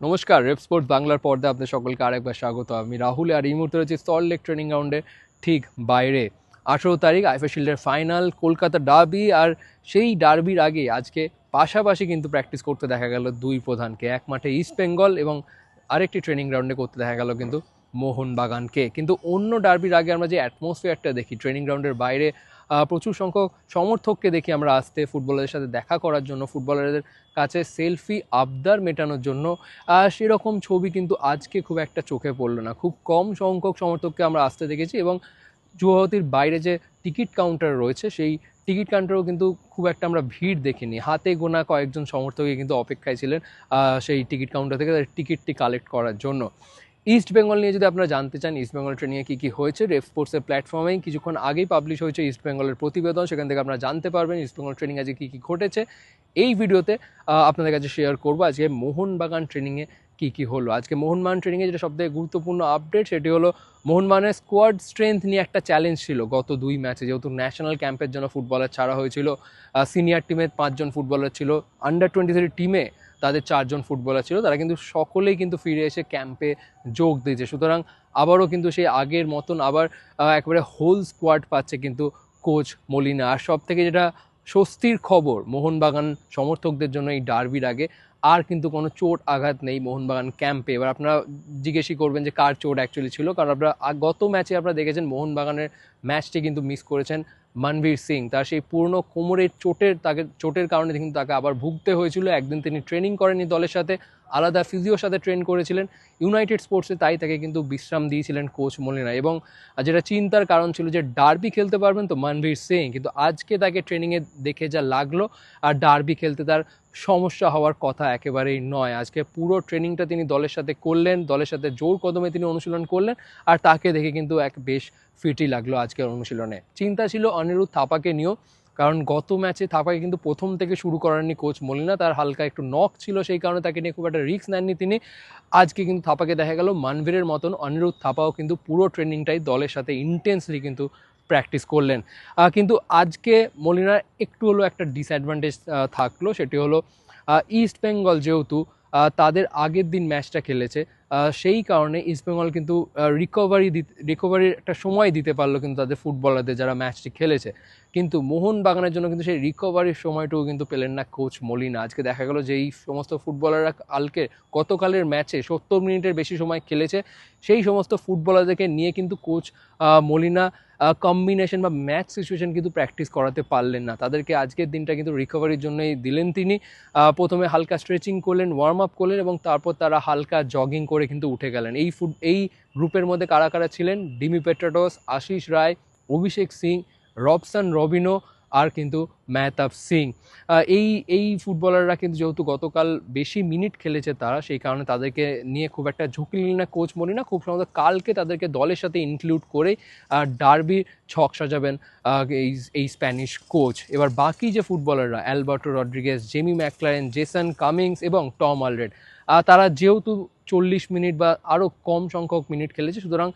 নমস্কার, rape sports বাংলার পর্দা আপনাদের সকলকে আরেকবার স্বাগত। আমি রাহুল আর এই মুহূর্তে রয়েছে সল্ট লেক ট্রেনিং গ্রাউন্ডে ঠিক বাইরে। আঠেরো তারিখ আইফা শিল্ডের ফাইনাল কলকাতা ডার্বি আর সেই ডার্বির আগে আজকে পাশাপাশি কিন্তু প্র্যাকটিস করতে দেখা গেল দুই প্রধানকে। এক মাঠে ইস্ট বেঙ্গল এবং আরেকটি ট্রেনিং গ্রাউন্ডে করতে দেখা গেল কিন্তু মোহনবাগানকে। কিন্তু অন্য ডার্বির আগে আমরা যে অ্যাটমসফিয়ারটা দেখি ট্রেনিং গ্রাউন্ডের বাইরে প্রচুর সংখ্যক সমর্থককে দেখি আমরা আসতে ফুটবলারদের সাথে দেখা করার জন্য ফুটবলারদের কাছে সেলফি আবদার মেটানোর জন্য সেরকম ছবি কিন্তু আজকে খুব একটা চোখে পড়ল না। খুব কম সংখ্যক সমর্থককে আমরা আসতে দেখেছি এবং যুবতীর বাইরে যে টিকিট কাউন্টার রয়েছে, সেই টিকিট কাউন্টারেও কিন্তু খুব একটা আমরা ভিড় দেখিনি। হাতে গোনা কয়েকজন সমর্থকই কিন্তু অপেক্ষায় ছিলেন সেই টিকিট কাউন্টার থেকে তাদের টিকিটটি কালেক্ট করার জন্য। ইস্ট বেঙ্গল নিয়ে যদি আপনারা জানতে চান ইস্ট বেঙ্গল ট্রেনিংয়ে কী কী হয়েছে রেফ স্পোর্টসের প্ল্যাটফর্মেই কিছুক্ষণ আগেই পাবলিশ হয়েছে ইস্ট বেঙ্গলের প্রতিবেদন, সেখান থেকে আপনারা জানতে পারবেন ইস্ট বেঙ্গল ট্রেনিং আজকে কী কী ঘটেছে। এই ভিডিওতে আপনাদের কাছে শেয়ার করব আজকে মোহনবাগান ট্রেনিংয়ে কী কী হলো। আজকে মোহনবাগান ট্রেনিংয়ে যেটা সবথেকে গুরুত্বপূর্ণ আপডেট সেটি হলো মোহনবাগানের স্কোয়াড স্ট্রেংথ নিয়ে একটা চ্যালেঞ্জ ছিল গত দুই ম্যাচে যেহেতু ন্যাশনাল ক্যাম্পের জন্য ফুটবলার ছাড়া হয়েছিল সিনিয়র টিমে পাঁচজন ফুটবলার ছিল আন্ডার টোয়েন্টি থ্রি টিমে তাদের চারজন ফুটবলার ছিল, তারা কিন্তু সকলেই কিন্তু ফিরে এসে ক্যাম্পে যোগ দিয়েছে। সুতরাং আবারও কিন্তু সেই আগের মতন আবার একেবারে হোল স্কোয়াড পাচ্ছে কিন্তু কোচ মলিনা। আর সব থেকে যেটা স্বস্তির খবর, মোহনবাগান সমর্থকদের জন্য এই ডার্বির আগে আর কিন্তু কোনো চোট আঘাত নেই মোহনবাগান ক্যাম্পে এবার আপনারা জিজ্ঞেসই করবেন যে কার চোট অ্যাকচুয়ালি ছিল, কারণ আপনারা গত ম্যাচে আপনারা দেখেছেন মোহনবাগানের ম্যাচটি কিন্তু মিস করেছেন মনবীর সিং, তার সেই পূর্ণ কোমরের চোটের তাকে, চোটের কারণে কিন্তু তাকে আবার ভুগতে হয়েছিল। একদিন তিনি ট্রেনিং করেনি দলের সাথে, আলাদা ফিজিওর সাথে ট্রেন করেছিলেন। ইউনাইটেড স্পোর্টসে তাই তাকে কিন্তু বিশ্রাম দিয়েছিলেন কোচ মলিনা। এবং যেটা চিন্তার কারণ ছিল যে ডার্বি খেলতে পারবেন তো মানভীর সিং, কিন্তু আজকে তাকে ট্রেনিংয়ে দেখে যা লাগল, আর ডার্বি খেলতে তার সমস্যা হওয়ার কথা একেবারেই নয়। আজকে পুরো ট্রেনিংটা তিনি দলের সাথে করলেন, দলের সাথে জোর কদমে তিনি অনুশীলন করলেন আর তাকে দেখে কিন্তু এক বেশ ফিটই লাগল আজকের অনুশীলনে। চিন্তা ছিল অনিরুদ্ধ থাপাকে নিয়েও, কারণ গত ম্যাচে থাপাকে কিন্তু প্রথম থেকে শুরু করাননি কোচ মলিনা তার হালকা একটু নক ছিল সেই কারণে তাকে নিয়ে খুব একটা রিস্ক নেননি তিনি। আজকে কিন্তু থাপাকে দেখা গেল মানভীরের মতন অনিরুদ্ধ থাপাও কিন্তু পুরো ট্রেনিংটাই দলের সাথে ইন্টেন্সলি কিন্তু প্র্যাকটিস করলেন। কিন্তু আজকে মলিনার একটু হলো একটা ডিসঅ্যাডভান্টেজ থাকল, সেটি হলো ইস্ট বেঙ্গল যেহেতু তাদের আগের দিন ম্যাচটা খেলেছে। সেই কারণে ইস্ট বেঙ্গল কিন্তু রিকভারি রিকভারির একটা সময় দিতে পারল কিন্তু তাদের ফুটবলারদের যারা ম্যাচটি খেলেছে। কিন্তু মোহনবাগানের জন্য কিন্তু সেই রিকভারির সময়টুকু কিন্তু পেলেন না কোচ মলিনা। আজকে দেখা গেল যে এই সমস্ত ফুটবলাররা কালকে গতকালের ম্যাচে সত্তর মিনিটের বেশি সময় খেলেছে। সেই সমস্ত ফুটবলারদেরকে নিয়ে কিন্তু কোচ মলিনা কম্বিনেশন বা ম্যাচ সিচুয়েশন কিন্তু প্র্যাকটিস করাতে পারলেন না। তাদেরকে আজকের দিনটা কিন্তু রিকভারির জন্যই দিলেন তিনি। প্রথমে হালকা স্ট্রেচিং করলেন ওয়ার্ম আপ করলেন এবং তারপর তারা হালকা জগিং করে কিন্তু উঠে গেলেন। এই ফুট এই গ্রুপের মধ্যে কারা কারা ছিলেন? Dimi Petratos, Ashis Roy, Abhishek Singh, Robson Robinho আর কিন্তু মেহতাব সিং। এই এই ফুটবলাররা কিন্তু যেহেতু গতকাল বেশি মিনিট খেলেছে তারা, সেই কারণে তাদেরকে নিয়ে খুব একটা ঝুঁকি নিলেন না কোচ মনি না, খুব সম্ভবত কালকে তাদেরকে দলের সাথে ইনক্লুড করে ডার্বির ছক সাজাবেন এই এই স্প্যানিশ কোচ এবার বাকি যে ফুটবলাররা Alberto Rodriguez Jamie Maclaren, Jason Cummings এবং টম অলরেড তারা যেহেতু চল্লিশ মিনিট বা আরও কম সংখ্যক মিনিট খেলেছে, সুতরাং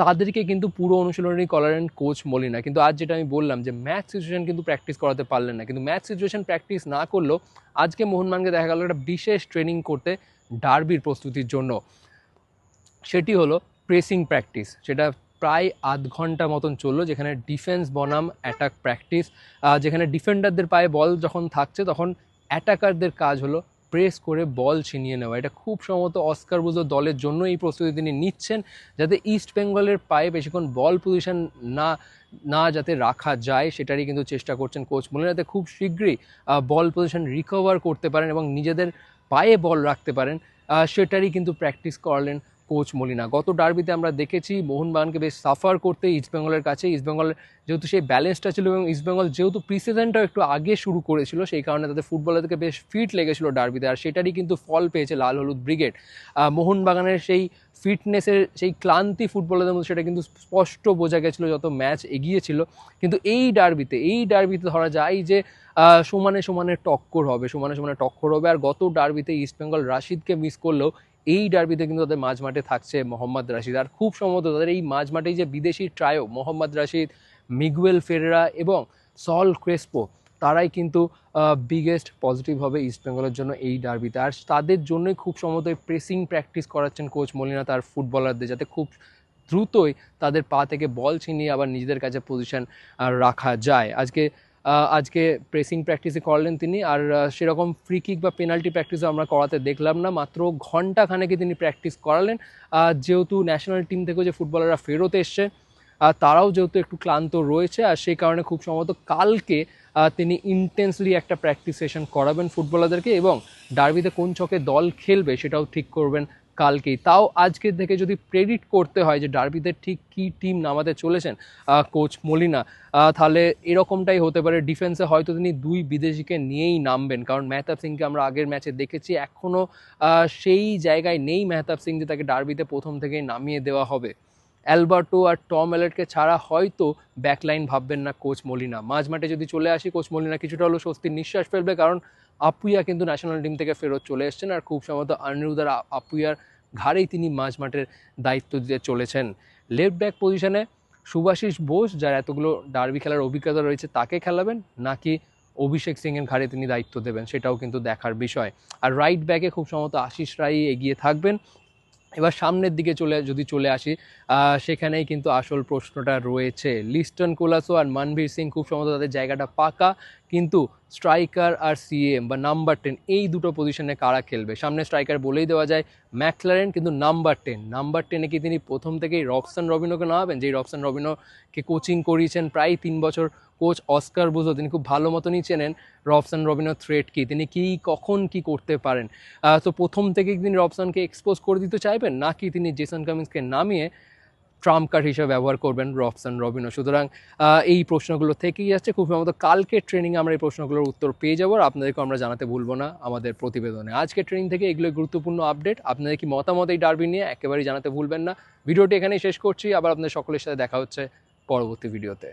তাদেরকে কিন্তু পুরো অনুশীলনী করালেন কোচ মলিনা। কিন্তু আজ যেটা আমি বললাম যে, ম্যাচ সিচুয়েশন কিন্তু প্র্যাকটিস করাতে পারলেন না। কিন্তু ম্যাচ সিচুয়েশন প্র্যাকটিস না করলেও আজকে মোহনমানকে দেখা গেল একটা বিশেষ ট্রেনিং করতে ডার্বির প্রস্তুতির জন্য। সেটি হলো প্রেসিং প্র্যাকটিস, সেটা প্রায় আধ ঘণ্টা মতন চলল, যেখানে ডিফেন্স বনাম, অ্যাটাক প্র্যাকটিস যেখানে ডিফেন্ডারদের পায়ে বল যখন থাকছে, তখন অ্যাটাকারদের কাজ হলো প্রেস করে বল ছিনিয়ে নেওয়া। এটা খুব সম্ভবত অস্কার বুজো দলের জন্য এই প্রস্তুতি তিনি নিচ্ছেন, যাতে ইস্ট বেঙ্গলের পায়ে বেশিক্ষণ বল পজিশন না না যাতে রাখা যায়, সেটারই কিন্তু চেষ্টা করছেন কোচ মনে যাতে খুব শীঘ্রই বল পজিশন রিকভার করতে পারেন এবং নিজেদের পায়ে বল রাখতে পারেন। সেটারই কিন্তু প্র্যাকটিস করালেন কোচ মলিনা। গত ডার্বিতে আমরা দেখেছি মোহনবাগানকে বেশ সাফার করতে ইস্টবেঙ্গলের কাছে। ইস্টবেঙ্গলের যেহেতু সেই ব্যালেন্সটা ছিল এবং ইস্টবেঙ্গল যেহেতু প্রিসিজনটাও একটু আগে শুরু করেছিল, সেই কারণে তাদের ফুটবলারদেরকে বেশ ফিট লেগেছিল ডার্বিতে। আর সেটারই কিন্তু ফল পেয়েছে লাল হলুদ ব্রিগেড মোহনবাগানের সেই ফিটনেসের সেই ক্লান্তি ফুটবলারদের মধ্যে সেটা কিন্তু স্পষ্ট বোঝা গেছিল যত ম্যাচ এগিয়েছিল। কিন্তু এই ডার্বিতে এই ডার্বিতে ধরা যায় যে সমানে সমানে টক্কর হবে, সমানে সমানে টক্কর হবে। আর গত ডার্বিতে ইস্টবেঙ্গল রাশিদকে মিস করলেও এই ডার্বিতে কিন্তু তাদের মাঝ মাঠে থাকছে মোহাম্মদ রাশিদ। আর খুব সম্ভবত তাদের এই মাঝ মাঠেই যে বিদেশি trio Mohammad Rashid, Miguel Ferreira এবং সল ক্রেসপো, তারাই কিন্তু বিগেস্ট পজিটিভ হবে ইস্টবেঙ্গলের জন্য এই ডার্বিতে আর তাদের জন্যই খুব সম্ভবত প্রেসিং প্র্যাকটিস করাচ্ছেন কোচ মলিনা, তার ফুটবলারদের যাতে খুব দ্রুতই তাদের পা থেকে বল ছিনিয়ে আবার নিজেদের কাছে পজিশন রাখা যায়। আজকে আজকে প্রেসিং প্র্যাকটিসে করলেন তিনি, আর সেরকম ফ্রি কিক বা পেনাল্টি প্র্যাকটিসও আমরা করাতে দেখলাম না, মাত্র ঘণ্টা খানেকে তিনি প্র্যাকটিস করালেন। যেহেতু ন্যাশনাল টিম থেকেও যে ফুটবলাররা ফেরত এসছে আর তারাও যেহেতু একটু ক্লান্ত রয়েছে, আর সেই কারণে খুব সম্ভবত কালকে তিনি ইন্টেন্সলি একটা প্র্যাকটিস সেশন করাবেন ফুটবলারদেরকে এবং ডার্বিতে কোন ছকে দল খেলবে সেটাও ঠিক করবেন কালকেই। তাও আজকের থেকে যদি প্রেডিক্ট করতে হয় যে ডার্বিতে ঠিক কী টিম নামাতে চলেছেন কোচ মলিনা তাহলে এরকমটাই হতে পারে। ডিফেন্সে হয়তো তিনি দুই বিদেশিকে নিয়েই নামবেন। কারণ মেহতাব সিংকে আমরা আগের ম্যাচে দেখেছি এখনও সেই জায়গায় নেই মেহতাব সিং যে তাকে ডার্বিতে প্রথম থেকেই নামিয়ে দেওয়া হবে। অ্যালবার্টো আর টম অ্যালেটকে ছাড়া হয়তো ব্যাকলাইন ভাববেন না কোচ মলিনা। মাঝ মাঠে যদি চলে আসি কোচ মলিনা কিছুটা হলেও স্বস্তির নিঃশ্বাস ফেলবে। কারণ আপুইয়া কিন্তু ন্যাশনাল টিম থেকে ফেরত চলে এসেছেন আর খুব সম্ভবত অনিরুদ্ধার আপুইয়ার ঘাড়েই তিনি মাঝ মাঠের দায়িত্ব দিতে চলেছেন। লেফট ব্যাক পজিশনে সুভাশিস বোস, যার এতগুলো ডার্বি খেলার অভিজ্ঞতা রয়েছে, তাকে খেলাবেন নাকি অভিষেক সিংয়ের ঘাড়ে তিনি দায়িত্ব দেবেন সেটাও কিন্তু দেখার বিষয়। আর রাইট ব্যাকে খুব সম্ভবত আশিস রাই এগিয়ে থাকবেন। এবার সামনের দিকে চলে, যদি চলে আসি সেখানেই কিন্তু আসল প্রশ্নটা রয়েছে। লিস্টন কোলাসো আর মানভীর সিং খুব সম্ভবত তাদের জায়গাটা পাকা। কিন্তু স্ট্রাইকার আর সিএম বা নাম্বার টেন, এই দুটো পজিশনে কারা খেলবে? সামনে স্ট্রাইকার বলেই দেওয়া যায়, ম্যাকলারেন কিন্তু নাম্বার টেন। নাম্বার টেনে কি তিনি প্রথম থেকেই রবসান রবিনোকে নামাবেন? যেই রবসান রবিনোকে কোচিং করিয়েছেন প্রায় তিন বছর কোচ অস্কার বুঝো তিনি খুব ভালো মতনই চেনেন রবসান রবিনো থ্রেট কি, তিনি কি, কখন কি করতে পারেন? তো প্রথম থেকেই তিনি রবসানকে এক্সপোজ করে দিতে চাইবেন? নাকি তিনি জেসন কামিন্সকে নামিয়ে ট্রাম্প কার্ড হিসেবে ব্যবহার করবেন রবসান রবিনো সুতরাং এই প্রশ্নগুলো থেকেই যাচ্ছে খুব সম্ভবত কালকে ট্রেনিং আমরা এই প্রশ্নগুলোর উত্তর পেয়ে যাব আর আপনাদেরকে আমরা জানাতে ভুলবো না আমাদের প্রতিবেদনে। আজকে ট্রেনিং থেকে এগুলো গুরুত্বপূর্ণ আপডেট। আপনাদের কি মতামত এই ডার্বি নিয়ে একেবারেই জানাতে ভুলবেন না। ভিডিওটি এখানেই শেষ করছি। আবার আপনাদের সকলের সাথে দেখা হচ্ছে পরবর্তী ভিডিওতে।